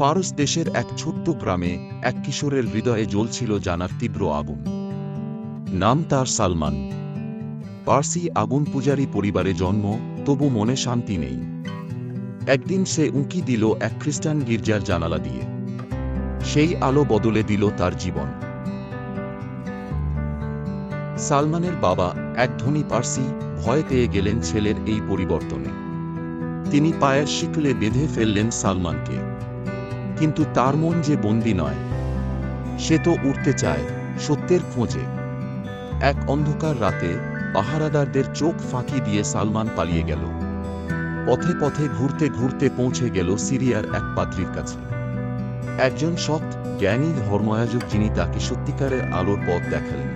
ফারস দেশের এক ছোট্ট গ্রামে এক কিশোরের হৃদয়ে জ্বলছিল জানার তীব্র আগুন। নাম তার সালমান। পার্সি আগুন পূজারী পরিবারে জন্ম, তবু মনে শান্তি নেই। একদিন সে উঁকি দিল এক খ্রিস্টান গির্জার জানালা দিয়ে। সেই আলো বদলে দিল তার জীবন। সালমানের বাবা, এক ধনী পার্সি, ভয় পেয়ে গেলেন ছেলের এই পরিবর্তনে। তিনি পায়ের শিকলে বেঁধে ফেললেন সালমানকে। কিন্তু তার মন যে বন্দি নয়, সে তো উঠতে চায় সত্যের খোঁজে। এক অন্ধকার রাতে পাহারাদারদের চোখ ফাঁকি দিয়ে সালমান পালিয়ে গেল। পথে পথে ঘুরতে ঘুরতে পৌঁছে গেল সিরিয়ার এক পাত্রীর কাছে। একজন সৎ, জ্ঞানী ধর্মায়োজক যিনি তাকে সত্যিকারের আলোর পথ দেখালেন।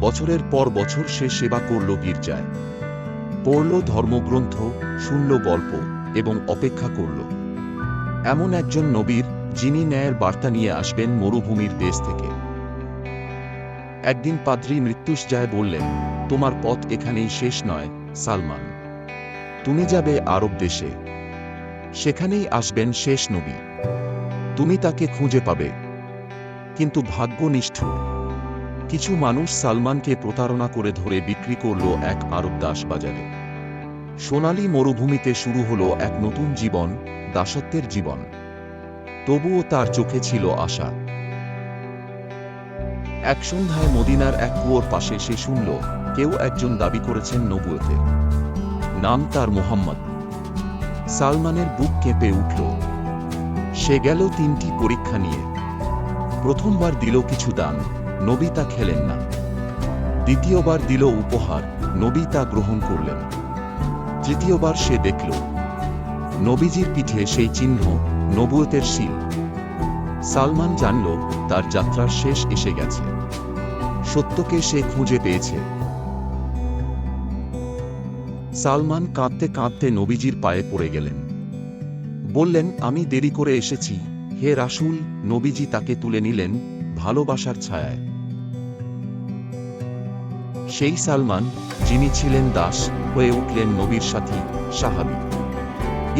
বছরের পর বছর সে সেবা করল গির্জায়। পড়ল ধর্মগ্রন্থ, শুনল গল্প এবং অপেক্ষা করল। এমন একজন নবীর, যিনি ন্যায়ের বার্তা নিয়ে আসবেন মরুভূমির দেশ থেকে। একদিন পাদ্রী মৃত্যুঞ্জয় বললেন, তোমার পথ এখানেই শেষ নয়, সালমান। তুমি যাবে আরব দেশে। সেখানেই আসবেন শেষ নবী। তুমি তাকে খুঁজে পাবে। কিন্তু ভাগ্য নিষ্ঠুর। কিছু মানুষ সালমানকে প্রতারণা করে ধরে বিক্রি করল এক আরব দাস বাজারে সোনালী মরুভূমিতে শুরু হলো এক নতুন জীবন, দাসত্বের জীবন। তবুও তার চোখে ছিল আশা। এক সন্ধ্যায় মদিনার এক কুয়োর পাশে সে শুনল, কেউ একজন দাবি করেছেন নবুয়তে। নাম তার মোহাম্মদ। সালমানের বুক কেঁপে উঠল। সে গেল তিনটি পরীক্ষা নিয়ে। প্রথমবার দিল কিছু দান, নবী তা খেলেন না। দ্বিতীয়বার দিল উপহার, নবী তা গ্রহণ করলেন। তৃতীয়বার সে দেখল। নবীজির পিঠে সেই চিহ্ন, নবুয়তের শিল। সালমান জানল, তার যাত্রার শেষ এসে গেছে। সত্যকে সে খুঁজে পেয়েছে। সালমান কাঁদতে কাঁদতে নবীজির পায়ে পড়ে গেলেন। বললেন, আমি দেরি করে এসেছি। হে রাসূল, নবীজি তাকে তুলে নিলেন ভালোবাসার ছায়ায়। সেই সালমান, যিনি ছিলেন দাস হয়ে উঠলেন নবীর সাথী, সাহাবি।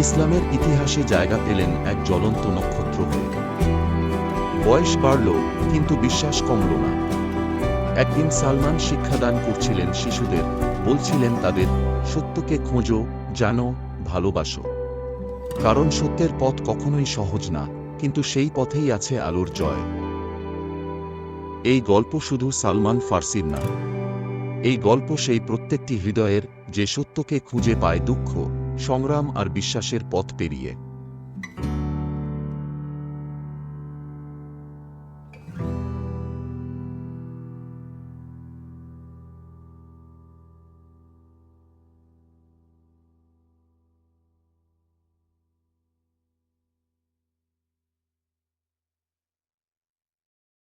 ইসলামের ইতিহাসে জায়গা পেলেন এক জ্বলন্ত নক্ষত্র হয়ে। বয়স বাড়ল, কিন্তু বিশ্বাস কমল না। একদিন সালমান শিক্ষাদান করছিলেন শিশুদের, বলছিলেন তাদের, সত্যকে খোঁজো, জানো, ভালোবাসো। কারণ সত্যের পথ কখনোই সহজ না, কিন্তু সেই পথেই আছে আলোর জয়। এই গল্প শুধু সালমান ফার্সির না এই গল্প সেই প্রত্যেকটি হৃদয়ের যে সত্যকে খুঁজে পায় দুঃখ, সংগ্রাম আর বিশ্বাসের পথ পেরিয়ে।